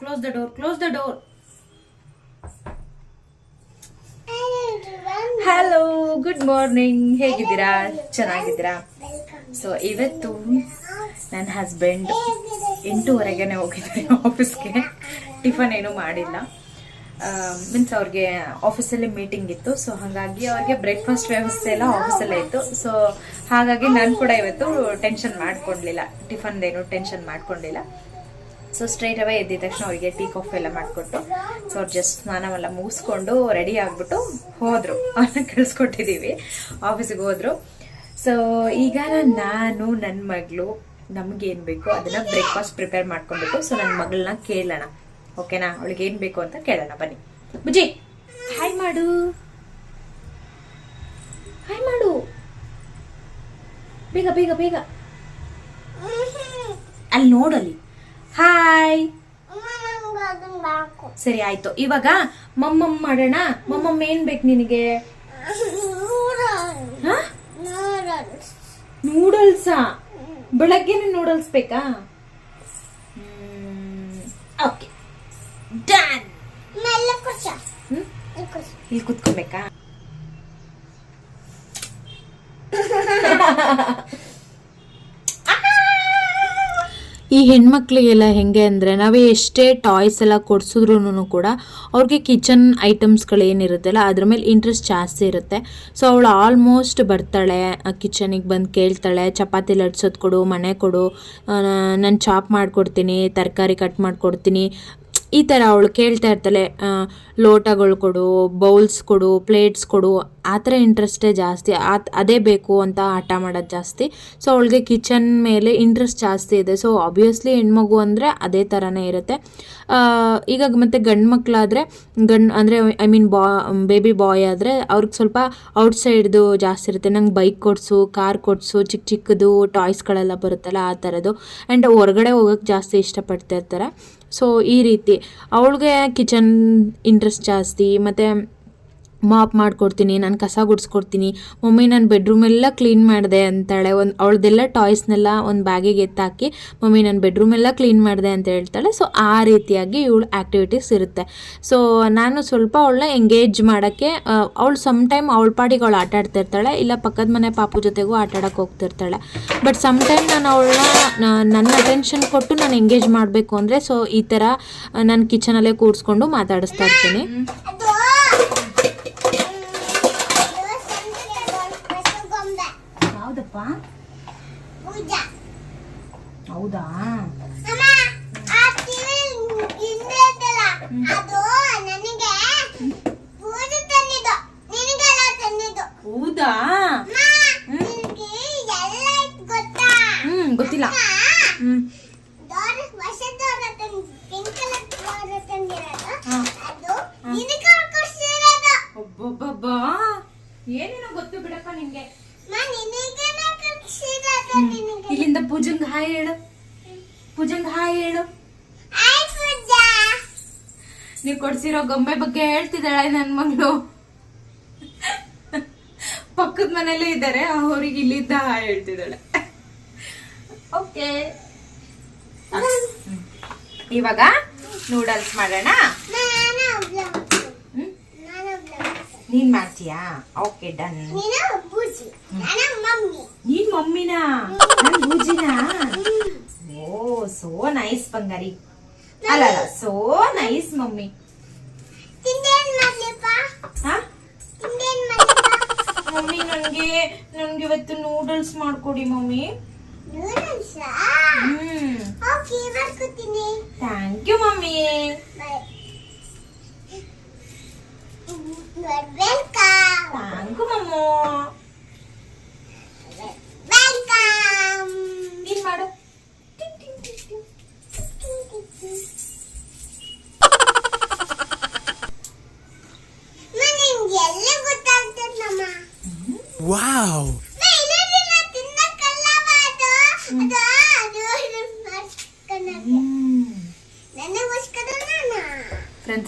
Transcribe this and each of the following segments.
Close the door close the door. Hello good morning ಹೇಗಿದ್ದೀರಾ? ಚೆನ್ನಾಗಿದ್ದೀರಾ? So ಇವತ್ತು ನನ್ನ ಹಸ್ಬೆಂಡ್ ಎಂಟೂವರೆಗೆನೆ ಹೋಗಿದ್ದಾರೆ ಆಫೀಸ್ಗೆ ಟಿಫನ್ ಏನೂ ಮಾಡಿಲ್ಲ. ಮೀನ್ಸ್ ಅವ್ರಿಗೆ ಆಫೀಸಲ್ಲಿ ಮೀಟಿಂಗ್ ಇತ್ತು. ಸೊ ಹಾಗಾಗಿ ಅವ್ರಿಗೆ ಬ್ರೇಕ್ಫಾಸ್ಟ್ ವ್ಯವಸ್ಥೆ ಎಲ್ಲ ಆಫೀಸಲ್ಲೇ ಇತ್ತು. ಸೊ ಹಾಗಾಗಿ ನಾನು ಕೂಡ ಇವತ್ತು ಟೆನ್ಷನ್ ಮಾಡ್ಕೊಂಡಿಲ್ಲ. ಟಿಫನ್ದೇನು ಟೆನ್ಷನ್ ಮಾಡ್ಕೊಂಡಿಲ್ಲ. ಸೊ ಸ್ಟ್ರೈಟ್ ಅವೇ ಎದ್ದಿದ ತಕ್ಷಣ ಅವರಿಗೆ ಟೀ ಕಾಫಿ ಎಲ್ಲ ಮಾಡಿಕೊಟ್ಟು ಸೊ ಅವ್ರು ಜಸ್ಟ್ ಸ್ನಾನವೆಲ್ಲ ಮುಗಿಸ್ಕೊಂಡು ರೆಡಿ ಆಗ್ಬಿಟ್ಟು ಹೋದ್ರು. ಅವ್ರನ್ನ ಕಳಿಸ್ಕೊಟ್ಟಿದ್ದೀವಿ ಆಫೀಸಿಗೆ ಹೋದರು. ಸೊ ಈಗ ನಾನು ನನ್ನ ಮಗಳು ನಮ್ಗೇನು ಬೇಕು ಅದನ್ನು ಬ್ರೇಕ್ಫಾಸ್ಟ್ ಪ್ರಿಪೇರ್ ಮಾಡ್ಕೊಬೇಕು ಸೊ ನನ್ನ ಮಗಳನ್ನ ಕೇಳೋಣ. ಓಕೆನಾ ಅವಳಿಗೆ ಏನು ಬೇಕು ಅಂತ ಕೇಳೋಣ. ಬನ್ನಿ. ಬುಜ್ಜಿ! ಹಾಯ್ ಮಾಡು. ಹಾಯ್ ಮಾಡು. ಬೇಗ ಬೇಗ ಬೇಗ. ಅಲ್ಲಿ ನೋಡಲ್ಲಿ ಹಾಯ್ ಸರಿ ಆಯ್ತು. ಇವಾಗ ಮಮ್ಮಮ್ ಮಾಡೋಣ. ಮಮ್ಮಮ್ ಏನ್ ಬೇಕು ನಿನಗೆ? ನೂಡಲ್ಸ್. ನೂಡಲ್ಸ್. ನೂಡಲ್ಸಾ? ಬೆಳಗ್ಗೆನೆ ನೂಡಲ್ಸ್ ಬೇಕಾ? ಓಕೆ. ಡನ್. ಇಲ್ಲಿ ಕುತ್ಕೋಬೇಕಾ? ಈ ಹೆಣ್ಮಕ್ಳಿಗೆಲ್ಲ ಹೆಂಗೆ ಅಂದರೆ ನಾವೇ ಎಷ್ಟೇ ಟಾಯ್ಸ್ ಎಲ್ಲ ಕೊಡ್ಸಿದ್ರು ಕೂಡ ಅವ್ರಿಗೆ ಕಿಚನ್ ಐಟಮ್ಸ್ಗಳೇನಿರುತ್ತಲ್ಲ ಅದ್ರ ಮೇಲೆ ಇಂಟ್ರೆಸ್ಟ್ ಜಾಸ್ತಿ ಇರುತ್ತೆ. ಸೊ ಅವಳು ಆಲ್ಮೋಸ್ಟ್ ಬರ್ತಾಳೆ ಕಿಚನಿಗೆ ಬಂದು ಕೇಳ್ತಾಳೆ, ಚಪಾತಿ ಲಟ್ಸೋದು ಕೊಡು, ಮನೆ ಕೊಡು ನಾನು ಚಾಪ್ ಮಾಡಿಕೊಡ್ತೀನಿ, ತರಕಾರಿ ಕಟ್ ಮಾಡಿಕೊಡ್ತೀನಿ. ಈ ಥರ ಅವಳು ಕೇಳ್ತಾ ಇರ್ತಾಳೆ ಲೋಟಗಳು ಕೊಡು ಬೌಲ್ಸ್ ಕೊಡು ಪ್ಲೇಟ್ಸ್ ಕೊಡು ಆ ಥರ ಇಂಟ್ರೆಸ್ಟೇ ಜಾಸ್ತಿ ಅದೇ ಬೇಕು ಅಂತ ಹಠ ಮಾಡೋದು ಜಾಸ್ತಿ. ಸೊ ಅವಳಿಗೆ ಕಿಚನ್ ಮೇಲೆ ಇಂಟ್ರೆಸ್ಟ್ ಜಾಸ್ತಿ ಇದೆ. ಸೊ ಆಬ್ವಿಯಸ್ಲಿ ಹೆಣ್ಮಗು ಅಂದರೆ ಅದೇ ಥರನೇ ಇರುತ್ತೆ. ಈಗ ಮತ್ತು ಗಂಡು ಮಕ್ಕಳಾದರೆ ಗಂಡ್ ಅಂದರೆ ಐ ಮೀನ್ ಬಾ ಬೇಬಿ ಬಾಯ್ ಆದರೆ ಅವ್ರಿಗೆ ಸ್ವಲ್ಪ ಔಟ್ಸೈಡ್ದು ಜಾಸ್ತಿ ಇರುತ್ತೆ. ನಂಗೆ ಬೈಕ್ ಕೊಡಿಸು ಕಾರ್ ಕೊಡಿಸು ಚಿಕ್ಕ ಚಿಕ್ಕದು ಟಾಯ್ಸ್ಗಳೆಲ್ಲ ಬರುತ್ತಲ್ಲ, ಆ ಥರದ್ದು. ಆ್ಯಂಡ್ ಹೊರಗಡೆ ಹೋಗೋಕ್ಕೆ ಜಾಸ್ತಿ ಇಷ್ಟಪಡ್ತಾ ಇರ್ತಾರೆ. ಸೊ ಈ ರೀತಿ. ಅವಳಿಗೆ ಕಿಚನ್ ಇಂಟ್ರೆಸ್ಟ್ ಜಾಸ್ತಿ, ಮತ್ತು ಮಾಪ್ ಮಾಡಿಕೊಡ್ತೀನಿ, ನಾನು ಕಸ ಗುಡಿಸ್ಕೊಡ್ತೀನಿ, ಮಮ್ಮಿ ನಾನು ಬೆಡ್ರೂಮೆಲ್ಲ ಕ್ಲೀನ್ ಮಾಡಿದೆ ಅಂತಾಳೆ, ಒಂದು ಅವಳದೆಲ್ಲ ಟಾಯ್ಸ್ನೆಲ್ಲ ಒಂದು ಬ್ಯಾಗಿಗೆ ಎತ್ತಾಕಿ ಮಮ್ಮಿ ನಾನು ಬೆಡ್ರೂಮೆಲ್ಲ ಕ್ಲೀನ್ ಮಾಡಿದೆ ಅಂತ ಹೇಳ್ತಾಳೆ. ಸೊ ಆ ರೀತಿಯಾಗಿ ಇವಳು ಆ್ಯಕ್ಟಿವಿಟೀಸ್ ಇರುತ್ತೆ. ಸೊ ನಾನು ಸ್ವಲ್ಪ ಅವಳನ್ನ ಎಂಗೇಜ್ ಮಾಡೋಕ್ಕೆ ಅವಳು ಸಮ್ ಟೈಮ್ ಅವಳ ಪಾಡಿಗೆ ಅವಳು ಆಟ ಆಡ್ತಿರ್ತಾಳೆ ಇಲ್ಲ ಪಕ್ಕದ ಮನೆ ಪಾಪು ಜೊತೆಗೂ ಆಟ ಆಡೋಕ್ಕೆ ಹೋಗ್ತಿರ್ತಾಳೆ. ಬಟ್ ಸಮ್ ಟೈಮ್ ನಾನು ಅವಳನ್ನ ನನ್ನ ಅಟೆನ್ಷನ್ ಕೊಟ್ಟು ನಾನು ಎಂಗೇಜ್ ಮಾಡಬೇಕು ಅಂದರೆ ಸೊ ಈ ಥರ ನಾನು ಕಿಚನಲ್ಲೇ ಕೂರಿಸ್ಕೊಂಡು ಮಾತಾಡಿಸ್ತಾ ಇರ್ತೀನಿ ಅದು ಅದು ಸಂತೆಗೆ ಒಂದು ರಸಗೊಂಬೆ ಹೌದಪ್ಪ ಪೂಜಾ ಹೌದಾ ಅಮ್ಮ ಆ ಟಿವಿ ಹಿಂದೆ ಇದ್ದಲ್ಲ ಅದು ನನಗೆ ಪೂಜೆ ತಂದಿದ್ದು ನಿನಗೆಲ್ಲ ತಂದಿದ್ದು ಹೌದಾ ಅಮ್ಮ ನಿನಗೆ ಎಲ್ಲ ಇತ್ತು ಗೊತ್ತಾ ಹ್ಮ್ ಗೊತ್ತಿಲ್ಲ ಅಮ್ಮ, ಹ್ಮ್ ದೊಡ್ಡ ವರ್ಷದವರ ತಂದು ಪಿಂಕ್ ಕಲರ್ ದೊಡ್ಡ ತಂದಿರೋದು ಹಾ. ಅದು ನಿನಗೆ ಕೊಡ್ಸಿರೋದು ಒಬ್ಬೊಬ್ಬಬ್ಬಾ ಏನೇನೋ ಗೊತ್ತು ಬಿಡಪ್ಪ ನಿಮ್ಗೆ ಅಮ್ಮ ನಿನಗೇನೆ ಕೊಡ್ಸಿರೋದು ನಿನಗೆ ಇಲ್ಲಿಂದ ಪೂಜಂಗ್ ಹಾಯ್ ಹೇಳು ಪೂಜಂಗ್ ಹಾಯ್ ಹೇಳು ಆಯ್ ಪೂಜಾ ನೀವು ಕೊಡ್ಸಿರೋ ಗೊಂಬೆ ಬಗ್ಗೆ ಹೇಳ್ತಿದ್ದಾಳೆ ನನ್ನ ಮಗಳು. ಪಕ್ಕದ ಮನೇಲೇ ಇದ್ದಾರೆ ಅವ್ರಿಗೆ ಇಲ್ಲಿದ್ದ ಹೇಳ್ತಿದ್ದಾಳೆ. ಓಕೆ. ಇವಾಗ ನೂಡಲ್ಸ್ ಮಾಡೋಣ? ನಾನು ಮಾಡ್ತೀಯಾ? Okay, done. ನೀನು ಮಮ್ಮಿನಾ? ಓ, ಸೋ ನೈಸ್ ಬಂಗಾರಿ. ಅಲ್ಲ ಅಲ್ಲ. So nice mummy. ತಿಂದೇನ್ ಮಾಡ್ಲಿಪ್ಪ ಹಾ ತಿಂದೇನ್ ಮಾಡ್ಲಿಪ್ಪ ಮಮ್ಮಿ ನನ್ಗೆ ನನ್ಗೆ ಇವತ್ತು ನೂಡಲ್ಸ್ ಮಾಡ್ಕೊಡಿ ಮಮ್ಮಿ. ನೂಡಲ್ಸ್ ಹ್ಮ್. ಓಕೆ ಮಾಡ್ಕೊತೀನಿ. Thank you mummy. Bye welcome thank you ಮಮ್ಮು.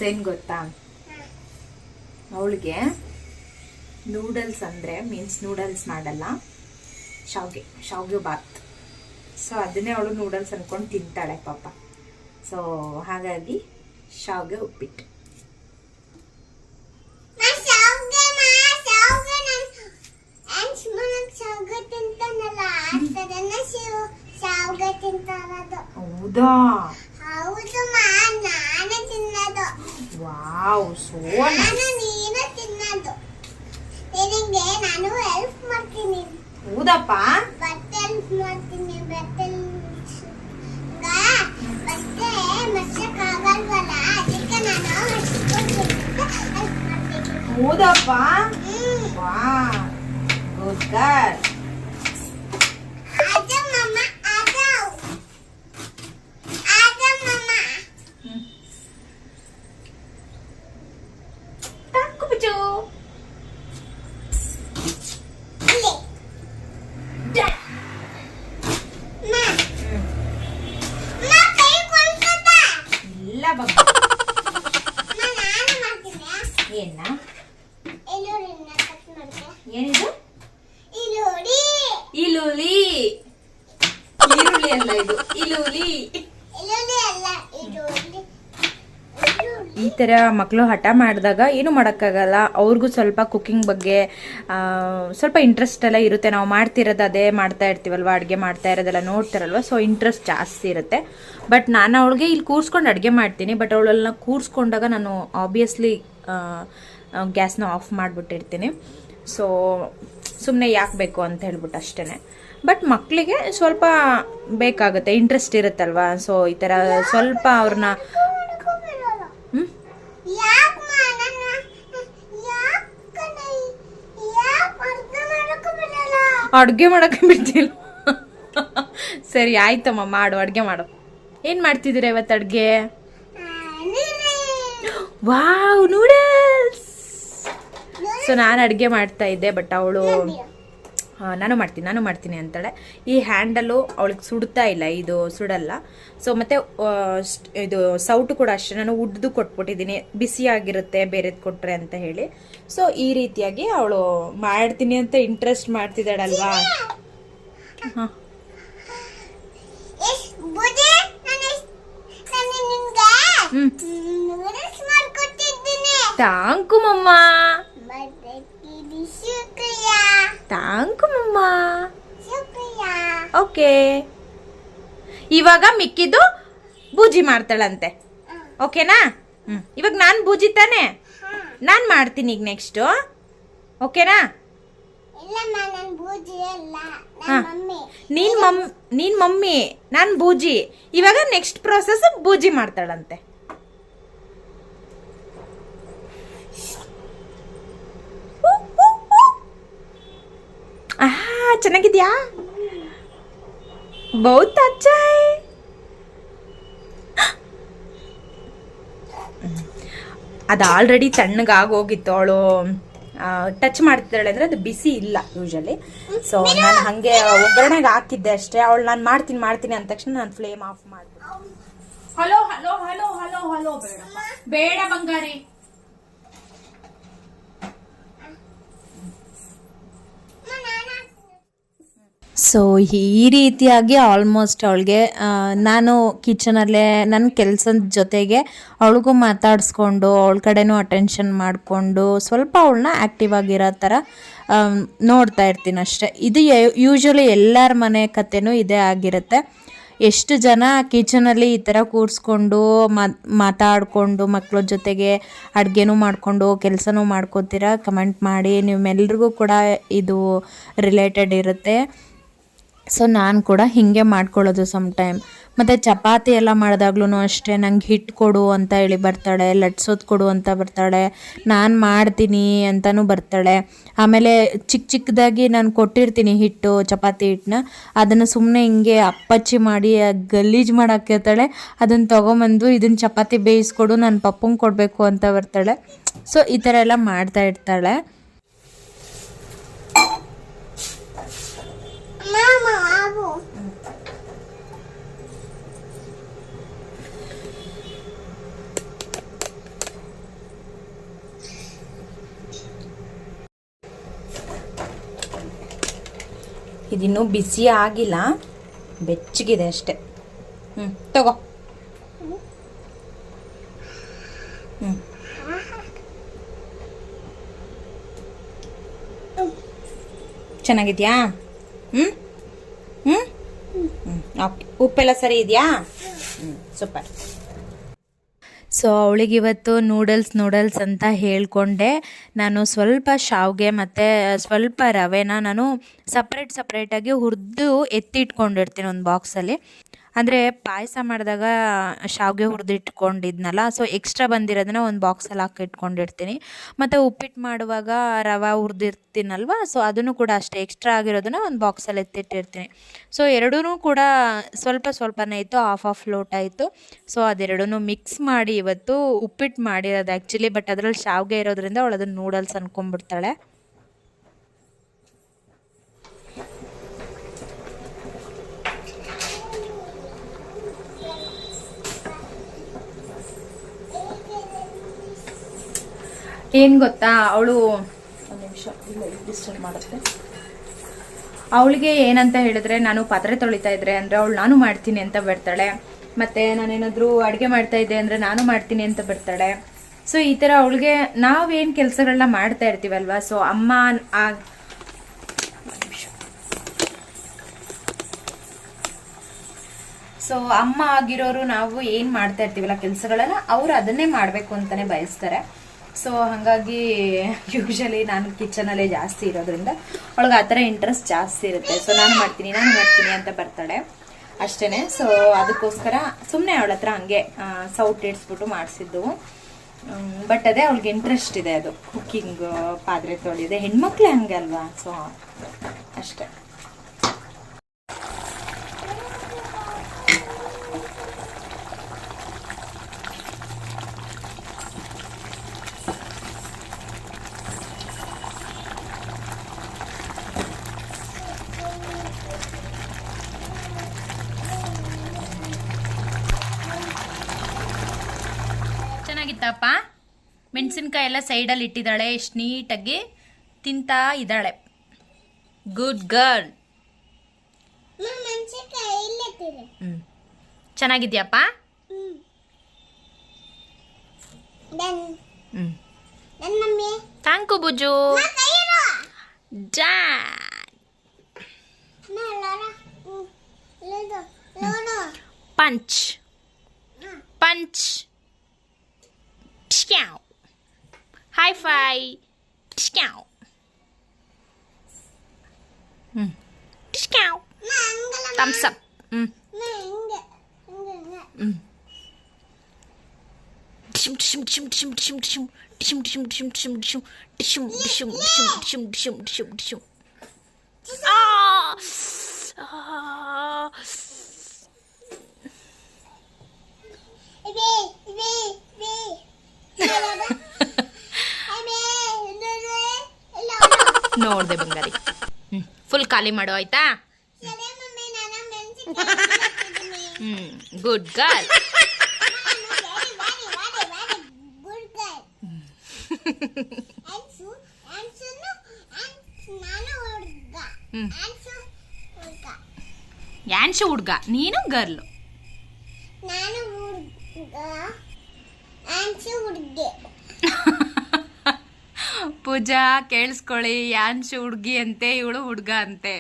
ಏನ್ ಗೊತ್ತಾ? ಅವಳಿಗೆ ನೂಡಲ್ಸ್ ಅಂದರೆ ಮೀನ್ಸ್ ನೂಡಲ್ಸ್ ಮಾಡಲ್ಲ. ಶಾವ್ಗೆ ಶಾವ್ಗೆ ಬಾತ್. ಸೊ ಅದನ್ನೇ ಅವಳು ನೂಡಲ್ಸ್ ಅಂದ್ಕೊಂಡು ತಿಂತಾಳೆ ಪಾಪ. ಸೊ ಹಾಗಾಗಿ ಶಾವ್ಗೆ ಉಪ್ಪಿಟ್ಟು. ನಾ ಶಾವ್ಗೆ ಮಾ ಶಾವ್ಗೆ ನನ್ ಅಂಚ್ಮನಕ್ ಶಾವ್ಗೆ ತಿಂತಾನಲ್ಲ ಆತರನ ಶಿವ ಶಾವ್ಗೆ ತಿಂತಾರದು ಹೌದಾ ಹೌದು ಮಾ ನಾನೇ ತಿನ್ನೋದು ವಾವ್ ಸೋ ನಾನು ನೀನು ತಿನ್ನೋದು. ನಿನಗೆ ನಾನು ಹೆಲ್ಪ್ ಮಾಡ್ತೀನಿ. ಹೌದಪ್ಪ. ಬಟ್ಟೆ ಹೆಲ್ಪ್ ಮಾಡ್ತೀನಿ ಬಟ್ಟೆ ಬಟ್ಟೆ ಮರ್ಸಕ್ಕಾಗಲ್ವಲ್ಲ ಅದಕ್ಕೆ ನಾನು ಹೆಲ್ಪ್ ಮಾಡ್ತೀನಿ. ಹೌದಪ್ಪ. ಹ್ಮ್. ವಾ ಗುಡ್ ಗರ್ಲ್ ಮಕ್ಕಳು ಹಠ ಮಾಡಿದಾಗ ಏನು ಮಾಡೋಕ್ಕಾಗಲ್ಲ. ಅವ್ರಿಗೂ ಸ್ವಲ್ಪ ಕುಕ್ಕಿಂಗ್ ಬಗ್ಗೆ ಸ್ವಲ್ಪ ಇಂಟ್ರೆಸ್ಟ್ ಎಲ್ಲ ಇರುತ್ತೆ. ನಾವು ಮಾಡ್ತಿರೋದು ಅದೇ ಮಾಡ್ತಾ ಇರ್ತೀವಲ್ವ, ಅಡುಗೆ ಮಾಡ್ತಾ ಇರೋದೆಲ್ಲ ನೋಡ್ತಾರಲ್ವ? ಸೊ ಇಂಟ್ರೆಸ್ಟ್ ಜಾಸ್ತಿ ಇರುತ್ತೆ. ಬಟ್ ನಾನು ಅವಳಿಗೆ ಇಲ್ಲಿ ಕೂರಿಸ್ಕೊಂಡು ಅಡುಗೆ ಮಾಡ್ತೀನಿ. ಬಟ್ ಅವಳೆಲ್ಲ ಕೂರಿಸ್ಕೊಂಡಾಗ ನಾನು ಆಬ್ವಿಯಸ್ಲಿ ಗ್ಯಾಸ್ನ ಆಫ್ ಮಾಡಿಬಿಟ್ಟಿರ್ತೀನಿ. ಸೊ ಸುಮ್ಮನೆ ಯಾಕೆ ಬೇಕು ಅಂತ ಹೇಳ್ಬಿಟ್ಟು ಅಷ್ಟೇ ಬಟ್ ಮಕ್ಕಳಿಗೆ ಸ್ವಲ್ಪ ಬೇಕಾಗುತ್ತೆ. ಇಂಟ್ರೆಸ್ಟ್ ಇರುತ್ತಲ್ವ? ಸೊ ಈ ಥರ ಸ್ವಲ್ಪ ಅವ್ರನ್ನ ಮಾಡಕ್ಕೂ ಬಿಡಲ್ಲ. ಹ್ಞೂ ಯಾಕ್ ಮಾ, ನನ್ನ- ಯಾಕ್ ಕಣೆ? ಯಾಕ್ ಅರ್ಧ ಮಾಡಕ್ಕೂ ಬಿಡಲ್ಲ? ಅಡುಗೆ ಮಾಡಕ್ಕೆ ಬಿಡ್ತಿಲ್ಲ. ಸರಿ ಆಯ್ತಮ್ಮ ಮಾಡು ಅಡುಗೆ ಮಾಡು. ಏನು ಮಾಡ್ತಿದ್ದೀರಾ ಇವತ್ತು ಅಡುಗೆ? Wow noodles. ಸೊ ನಾನು ಅಡುಗೆ ಮಾಡ್ತಾ ಇದ್ದೆ ಬಟ್ ಅವಳು ನಾನು ಮಾಡ್ತೀನಿ ನಾನು ಮಾಡ್ತೀನಿ ಅಂತಾಳೆ. ಈ ಹ್ಯಾಂಡಲ್ಲು ಅವಳಿಗೆ ಸುಡ್ತಾ ಇಲ್ಲ ಇದು ಸುಡಲ್ಲ. ಸೊ ಮತ್ತು ಇದು ಸೌಟು ಕೂಡ ಅಷ್ಟೇ ನಾನು ಉಡ್ದು ಕೊಟ್ಬಿಟ್ಟಿದ್ದೀನಿ. ಬಿಸಿಯಾಗಿರುತ್ತೆ ಬೇರೆದು ಕೊಟ್ರೆ ಅಂತ ಹೇಳಿ. ಸೊ ಈ ರೀತಿಯಾಗಿ ಅವಳು ಮಾಡ್ತೀನಿ ಅಂತ ಇಂಟ್ರೆಸ್ಟ್ ಮಾಡ್ತಿದ್ದಾಳಲ್ವಾ? ಹಾಂ. ಥ್ಯಾಂಕು ಮಮ್ಮ. ಮಮ್ಮ ಶುಕ್ರಿಯ. ಓಕೆ ಇವಾಗ ಮಿಕ್ಕಿದ್ದು ಬೂಜಿ ಮಾಡ್ತಾಳಂತೆ. ಓಕೆನಾ ಹ್ಞೂ ಇವಾಗ ನಾನು ಬೂಜಿ ತಾನೆ? ನಾನು ಮಾಡ್ತೀನಿ ಈಗ ನೆಕ್ಸ್ಟು ಓಕೆನಾ ನನ್ ಮಮ್ಮಿ. ನೀನ್ ಮಮ್ ನೀನ್ ಮಮ್ಮಿ ನಾನು ಬೂಜಿ. ಇವಾಗ ನೆಕ್ಸ್ಟ್ ಪ್ರೋಸೆಸ್ ಬೂಜಿ ಮಾಡ್ತಾಳಂತೆ. ಚೆನ್ನಾಗಿದ್ಯಾ? ಬೌತ್ ಅಚ್ಚ. ಅದು ಆಲ್ರೆಡಿ ತಣ್ಣಗಾಗಿ ಹೋಗಿತ್ತು ಅವಳು. ಟಚ್ ಮಾಡ್ತಿದ್ದಾಳೆ ಅಂದ್ರೆ ಅದು ಬಿಸಿ ಇಲ್ಲ ಯೂಶಲಿ ಸೊ ನಾನು ಹಾಗೆ ಒಗ್ಗರಣೆಗೆ ಹಾಕಿದ್ದೆ ಅಷ್ಟೇ. ಅವಳು ನಾನು ಮಾಡ್ತೀನಿ ಮಾಡ್ತೀನಿ ಅಂದ ತಕ್ಷಣ ನಾನು ಫ್ಲೇಮ್ ಆಫ್ ಮಾಡ್ತೀನಿ hello hello hello hello hello ಬೇಡ ಬೇಡ ಬಂಗಾರಿ ಅಮ್ಮ, ನಾನ್ ಹಾಕ್ತೀನಿ. ಸೊ ಈ ರೀತಿಯಾಗಿ ಆಲ್ಮೋಸ್ಟ್ ಅವಳಿಗೆ ನಾನು ಕಿಚನಲ್ಲೇ ನನ್ನ ಕೆಲಸದ ಜೊತೆಗೆ ಅವಳಿಗೂ ಮಾತಾಡಿಸ್ಕೊಂಡು, ಅವಳ ಕಡೆನೂ ಅಟೆನ್ಷನ್ ಮಾಡಿಕೊಂಡು, ಸ್ವಲ್ಪ ಅವಳನ್ನ ಆ್ಯಕ್ಟಿವ್ ಆಗಿರೋ ಥರ ನೋಡ್ತಾ ಇರ್ತೀನಿ ಅಷ್ಟೇ. ಇದು ಯೂಶ್ವಲಿ ಎಲ್ಲರ ಮನೆ ಕಥೆನೂ ಇದೇ ಆಗಿರುತ್ತೆ. ಎಷ್ಟು ಜನ ಕಿಚನಲ್ಲಿ ಈ ಥರ ಕೂರಿಸ್ಕೊಂಡು ಮಾತಾಡಿಕೊಂಡು ಮಕ್ಕಳ ಜೊತೆಗೆ ಅಡುಗೆನೂ ಮಾಡಿಕೊಂಡು, ಕೆಲಸನೂ ಮಾಡ್ಕೋತೀರಾ ಕಮೆಂಟ್ ಮಾಡಿ, ನಿಮ್ಮೆಲ್ರಿಗೂ ಕೂಡ ಇದು ರಿಲೇಟೆಡ್ ಇರುತ್ತೆ. ಸೊ ನಾನು ಕೂಡ ಹೀಗೆ ಮಾಡ್ಕೊಳ್ಳೋದು ಸಮ್ ಟೈಮ್ ಮತ್ತು ಚಪಾತಿ ಎಲ್ಲ ಮಾಡಿದಾಗ್ಲೂ ಅಷ್ಟೇ, ನಂಗೆ ಹಿಟ್ಟು ಕೊಡು ಅಂತ ಹೇಳಿ ಬರ್ತಾಳೆ ಲಟ್ಸೋದು ಕೊಡು ಅಂತ ಬರ್ತಾಳೆ, ನಾನು ಮಾಡ್ತೀನಿ ಅಂತಲೂ ಬರ್ತಾಳೆ. ಆಮೇಲೆ ಚಿಕ್ಕ ಚಿಕ್ಕದಾಗಿ ನಾನು ಕೊಟ್ಟಿರ್ತೀನಿ ಹಿಟ್ಟು, ಚಪಾತಿ ಹಿಟ್ಟನ್ನ ಅದನ್ನು ಸುಮ್ಮನೆ ಹಿಂಗೆ ಅಪ್ಪಚ್ಚಿ ಮಾಡಿ ಗಲೀಜು ಮಾಡಾಕಿರ್ತಾಳೆ ಅದನ್ನು ತೊಗೊಂಬಂದು ಇದನ್ನು ಚಪಾತಿ ಬೇಯಿಸ್ಕೊಡು, ನಾನು ಪಪ್ಪಂಗೆ ಕೊಡಬೇಕು ಅಂತ ಬರ್ತಾಳೆ. ಸೊ ಈ ಥರ ಎಲ್ಲ ಮಾಡ್ತಾ ಇರ್ತಾಳೆ. ಇದಿನ್ನೂ ಬಿಸಿ ಆಗಿಲ್ಲ. ಬೆಚ್ಚಗಿದೆ ಅಷ್ಟೆ. ಹ್ಞೂ ತಗೋ. ಹ್ಞೂ ಚೆನ್ನಾಗಿದ್ಯಾ? ಹ್ಞೂ ಹ್ಞೂ ಹ್ಞೂ ಓಕೆ ಉಪ್ಪೆಲ್ಲ ಸರಿ ಇದೆಯಾ? ಹ್ಞೂ ಸೂಪರ್ ಸೊ ಅವಳಿಗಿವತ್ತು ನೂಡಲ್ಸ್ ನೂಡಲ್ಸ್ ಅಂತ ಹೇಳ್ಕೊಂಡೆ. ನಾನು ಸ್ವಲ್ಪ ಶಾವ್ಗೆ ಮತ್ತು ಸ್ವಲ್ಪ ರವೆನ ನಾನು ಸಪ್ರೇಟ್ ಸಪ್ರೇಟಾಗಿ ಹುರಿದು ಎತ್ತಿಟ್ಕೊಂಡಿರ್ತೀನಿ ಒಂದು ಬಾಕ್ಸಲ್ಲಿ ಅಂದರೆ ಪಾಯಸ ಮಾಡಿದಾಗ ಶಾವಿಗೆ ಹುರಿದಿಟ್ಕೊಂಡಿದ್ನಲ್ಲ ಸೊ ಎಕ್ಸ್ಟ್ರಾ ಬಂದಿರೋದನ್ನ ಒಂದು ಬಾಕ್ಸಲ್ಲಿ ಹಾಕಿ ಇಟ್ಕೊಂಡಿರ್ತೀನಿ. ಮತ್ತು ಉಪ್ಪಿಟ್ಟು ಮಾಡುವಾಗ ರವೆ ಹುರಿದಿರ್ತೀನಲ್ವ ಸೊ ಅದನ್ನು ಕೂಡ ಅಷ್ಟೇ ಎಕ್ಸ್ಟ್ರಾ ಆಗಿರೋದನ್ನ ಒಂದು ಬಾಕ್ಸಲ್ಲಿ ಎತ್ತಿಟ್ಟಿರ್ತೀನಿ. ಸೊ ಎರಡೂ ಕೂಡ ಸ್ವಲ್ಪ ಸ್ವಲ್ಪನೇ ಇತ್ತು ಹಾಫ್ ಆಫ್ ಲೋಟ ಇತ್ತು ಸೊ ಅದೆರಡೂ ಮಿಕ್ಸ್ ಮಾಡಿ ಇವತ್ತು ಉಪ್ಪಿಟ್ಟು ಮಾಡಿರೋದು ಆ್ಯಕ್ಚುಲಿ ಬಟ್ ಅದರಲ್ಲಿ ಶಾವಿಗೆ ಇರೋದ್ರಿಂದ ಅವಳು ಅದನ್ನು ನೂಡಲ್ಸ್ ಅನ್ಕೊಂಡ್ಬಿಡ್ತಾಳೆ. ಏನು ಗೊತ್ತಾ? ಅವಳು ಒಂದು ನಿಮಿಷ ಇಲ್ಲ ಡಿಸ್ಟರ್ಬ್ ಮಾಡುತ್ತೆ. ಅವಳಿಗೆ ಏನಂತ ಹೇಳಿದ್ರೆ ನಾನು ಪಾತ್ರೆ ತೊಳಿತಾ ಇದ್ರೆ ಅಂದರೆ ಅವಳು ನಾನು ಮಾಡ್ತೀನಿ ಅಂತ ಬರ್ತಾಳೆ. ಮತ್ತು ನಾನೇನಾದರೂ ಅಡುಗೆ ಮಾಡ್ತಾ ಇದ್ದೆ ಅಂದರೆ ನಾನು ಮಾಡ್ತೀನಿ ಅಂತ ಬರ್ತಾಳೆ. ಸೊ ಈ ಥರ ಅವಳಿಗೆ ನಾವೇನು ಕೆಲಸಗಳನ್ನ ಮಾಡ್ತಾ ಇರ್ತೀವಲ್ವಾ? ಸೊ ಅಮ್ಮ ಆ ಸೊ ಅಮ್ಮ ಆಗಿರೋರು ನಾವು ಏನು ಮಾಡ್ತಾ ಇರ್ತೀವಲ್ಲ ಕೆಲಸಗಳನ್ನ ಅವ್ರು ಅದನ್ನೇ ಮಾಡಬೇಕು ಅಂತಾನೆ ಬಯಸ್ತಾರೆ. ಸೊ ಹಾಗಾಗಿ ಯೂಶಲಿ ನಾನು ಕಿಚನಲ್ಲೇ ಜಾಸ್ತಿ ಇರೋದ್ರಿಂದ ಅವಳಿಗೆ ಆ ಥರ ಇಂಟ್ರೆಸ್ಟ್ ಜಾಸ್ತಿ ಇರುತ್ತೆ. ಸೊ ನಾನು ಮಾಡ್ತೀನಿ ನಾನು ಮಾಡ್ತೀನಿ ಅಂತ ಬರ್ತಾಳೆ ಅಷ್ಟೇ ಸೊ ಅದಕ್ಕೋಸ್ಕರ ಸುಮ್ಮನೆ ಅವಳ ಹತ್ರ ಹಂಗೆ ಸೌಟ್ ಇಡ್ಸ್ಬಿಟ್ಟು ಮಾಡಿಸಿದ್ದು. ಬಟ್ ಅದೇ ಅವಳಿಗೆ ಇಂಟ್ರೆಸ್ಟ್ ಇದೆ ಅದು. ಕುಕ್ಕಿಂಗ್ ಪಾತ್ರೆ ತೊಳೆಯೋದೆ. ಹೆಣ್ಮಕ್ಳೇ ಹಂಗೆ ಅಲ್ವಾ? ಸೊ ಅಷ್ಟೇ. ಮೆಣಸಿನ್ಕಾಯಿ ಎಲ್ಲ ಸೈಡಲ್ಲಿ ಇಟ್ಟಿದ್ದಾಳೆ ಎಷ್ಟು ನೀಟಾಗಿ ತಿಂತಾ ಇದ್ದಾಳೆ. ಗುಡ್ ಗರ್ಲ್ ಚೆನ್ನಾಗಿದ್ಯಾಪ್ಪ? Thank you ಬುಜು. ಪಂಚ್. ಪಂಚ್. ಪ್ಯಾವ್ high five discount ừ. discount tâm sập ừ. ừ. Oh! Oh! Baby, baby. ನೋಡ್ದೆ ಬಂಗಾರಿ. ಫುಲ್ ಖಾಲಿ ಮಾಡು ಆಯ್ತಾ? ಹ್ಞೂ ಗುಡ್ ಗರ್ಲ್ ಯಾನ್ಶು ಹುಡ್ಗ ನೀನು ಗರ್ಲು ನಾನು ಹುಡ್ಗ. ಹುಡ್ಗೆ. ಪೂಜಾ ಕೇಳಿಸ್ಕೊಳ್ಳಿ ಯಾನ್ಶು ಹುಡುಗಿ ಅಂತೆ ಇವಳು ಹುಡುಗ ಅಂತೆ.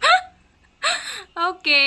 ಓಕೆ